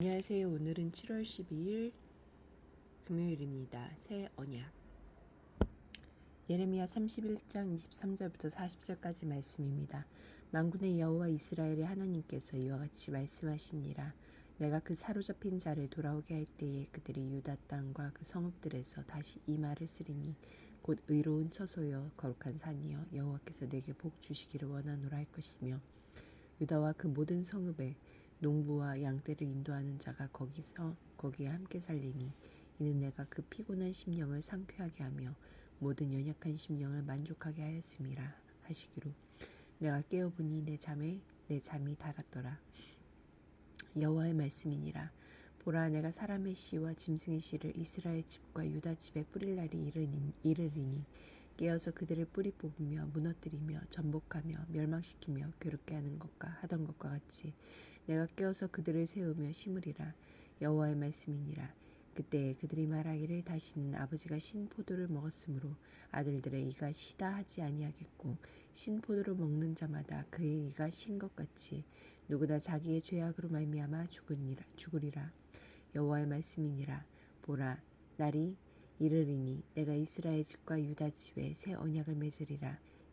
안녕하세요. 오늘은 7월 12일 금요일입니다. 새 언약. 예레미야 31장 23절부터 40절까지 말씀입니다. 만군의 여호와 이스라엘의 하나님께서 이와 같이 말씀하시니라. 내가 그 사로잡힌 자를 돌아오게 할 때에 그들이 유다 땅과 그 성읍들에서 다시 이 말을 쓰리니 곧 의로운 처소여 거룩한 산이여 여호와께서 내게 복 주시기를 원하노라 할 것이며 유다와 그 모든 성읍에 농부와 양떼를 인도하는 자가 거기서 거기에 함께 살리니 이는 내가 그 피곤한 심령을 상쾌하게 하며 모든 연약한 심령을 만족하게 하였음이라 하시기로. 내가 깨어보니 내 잠에 내 잠이 달았더라. 여호와의 말씀이니라. 보라 내가 사람의 씨와 짐승의 씨를 이스라엘 집과 유다 집에 뿌릴 날이 이르니, 이르리니 깨어서 그들을 뿌리 뽑으며 무너뜨리며 전복하며 멸망시키며 괴롭게 하는 것과 하던 것과 같이 내가 깨어서 그들을 세우며 심으리라. 여호와의 말씀이니라. 그때 그들이 말하기를 다시는 아버지가 신 포도를 먹었으므로 아들들의 이가 시다 하지 아니하겠고 신 포도를 먹는 자마다 그의 이가 신 것 같이 누구나 자기의 죄악으로 말미암아 죽으리라 죽으리라. 여호와의 말씀이니라. 보라 날이 이르리니 내가 이스라엘 집과 유다 집에 새 언약을 맺으리라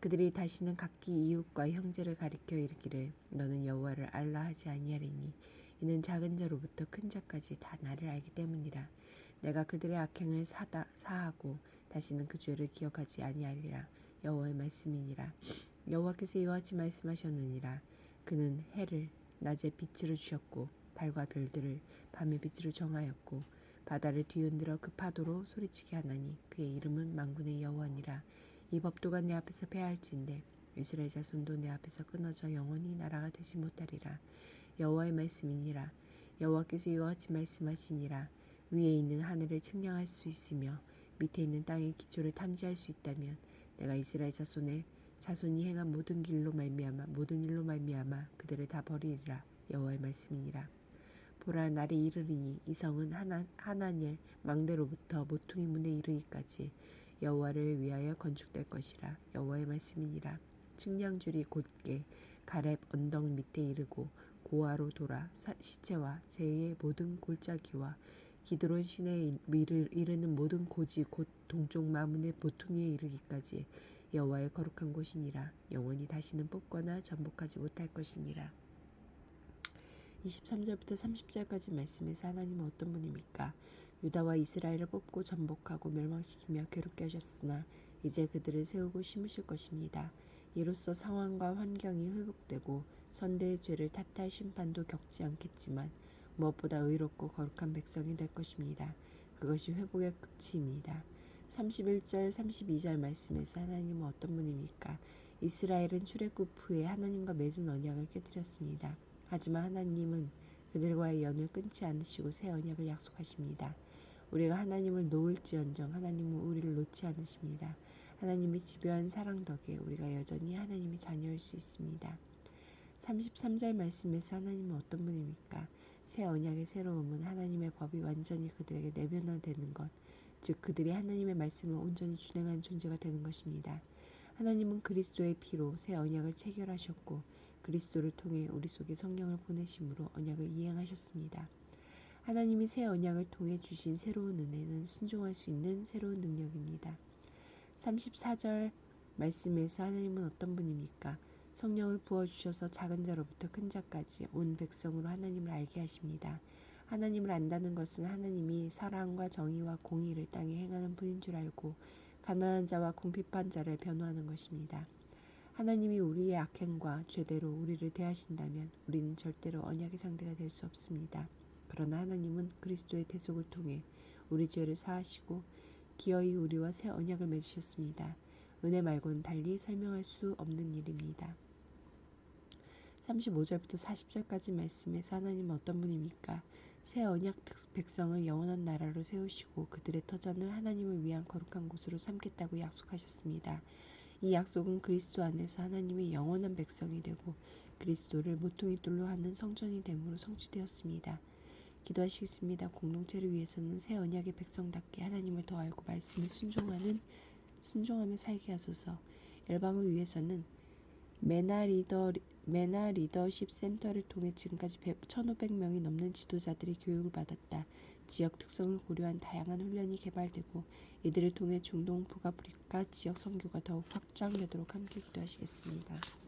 그들이 다시는 각기 이웃과 형제를 가리켜 이르기를 너는 여호와를 알라 하지 아니하리니 이는 작은 자로부터 큰 자까지 다 나를 알기 때문이라. 내가 그들의 악행을 사다 사하고 다시는 그 죄를 기억하지 아니하리라. 여호와의 말씀이니라. 여호와께서 이와 같이 말씀하셨느니라. 그는 해를 낮에 빛으로 주셨고 달과 별들을 밤의 빛으로 정하였고 바다를 뒤흔들어 그 파도로 소리치게 하나니 그의 이름은 만군의 여호와니라 이 법도가 내 앞에서 패할진대. 이스라엘 자손도 내 앞에서 끊어져 영원히 나라가 되지 못하리라. 여호와의 말씀이니라. 여호와께서 이와 같이 말씀하시니라. 위에 있는 하늘을 측량할 수 있으며 밑에 있는 땅의 기초를 탐지할 수 있다면 내가 이스라엘 자손의 자손이 행한 모든 길로 말미암아 모든 일로 말미암아 그들을 다 버리리라. 여호와의 말씀이니라. 보라 날이 이르리니 이 성은 하나 하나닐 망대로부터 모퉁이 문에 이르기까지 여호와를 위하여 건축될 것이라. 여호와의 말씀이니라. 측량줄이 곧게 가렙 언덕 밑에 이르고 고아로 돌아 사, 시체와 제의 모든 골짜기와 기드론 시내에 이르, 이르는 모든 고지 곧 동쪽 마문의 모퉁이에 이르기까지 여호와의 거룩한 곳이니라. 영원히 다시는 뽑거나 전복하지 못할 것이니라. 23절부터 30절까지 말씀에서 하나님은 어떤 분입니까? 유다와 이스라엘을 뽑고 전복하고 멸망시키며 괴롭게 하셨으나 이제 그들을 세우고 심으실 것입니다. 이로써 상황과 환경이 회복되고 선대의 죄를 탓할 심판도 겪지 않겠지만 무엇보다 의롭고 거룩한 백성이 될 것입니다. 그것이 회복의 끝입니다. 31절 32절 말씀에서 하나님은 어떤 분입니까? 이스라엘은 출애굽 후에 하나님과 맺은 언약을 깨뜨렸습니다. 하지만 하나님은 그들과의 연을 끊지 않으시고 새 언약을 약속하십니다. 우리가 하나님을 놓을지언정 하나님은 우리를 놓지 않으십니다. 하나님이 지배한 사랑 덕에 우리가 여전히 하나님의 자녀일 수 있습니다. 33절 말씀에서 하나님은 어떤 분입니까? 새 언약의 새로움은 하나님의 법이 완전히 그들에게 내면화되는 것, 즉 그들이 하나님의 말씀을 온전히 준행하는 존재가 되는 것입니다. 하나님은 그리스도의 피로 새 언약을 체결하셨고 그리스도를 통해 우리 속에 성령을 보내심으로 언약을 이행하셨습니다. 하나님이 새 언약을 통해 주신 새로운 은혜는 순종할 수 있는 새로운 능력입니다. 34절 말씀에서 하나님은 어떤 분입니까? 성령을 부어주셔서 작은 자로부터 큰 자까지 온 백성으로 하나님을 알게 하십니다. 하나님을 안다는 것은 하나님이 사랑과 정의와 공의를 땅에 행하는 분인 줄 알고 가난한 자와 궁핍한 자를 변호하는 것입니다. 하나님이 우리의 악행과 죄대로 우리를 대하신다면 우리는 절대로 언약의 상대가 될 수 없습니다. 그러나 하나님은 그리스도의 대속을 통해 우리 죄를 사하시고 기어이 우리와 새 언약을 맺으셨습니다. 은혜 말고는 달리 설명할 수 없는 일입니다. 35절부터 40절까지 말씀에서 하나님은 어떤 분입니까? 새 언약 특- 백성을 영원한 나라로 세우시고 그들의 터전을 하나님을 위한 거룩한 곳으로 삼겠다고 약속하셨습니다. 이 약속은 그리스도 안에서 하나님의 영원한 백성이 되고 그리스도를 모퉁이 돌로 하는 성전이 됨으로 성취되었습니다. 기도하시겠습니다. 공동체를 위해서는 새 언약의 백성답게 하나님을 더 알고 말씀에 순종하는 순종하며 살게 하소서. 열방을 위해서는 메나 리더 메나 리더십 센터를 통해 지금까지 100, 1,500명이 넘는 지도자들이 교육을 받았다. 지역 특성을 고려한 다양한 훈련이 개발되고 이들을 통해 중동 북아프리카 지역 선교가 더욱 확장되도록 함께 기도하시겠습니다.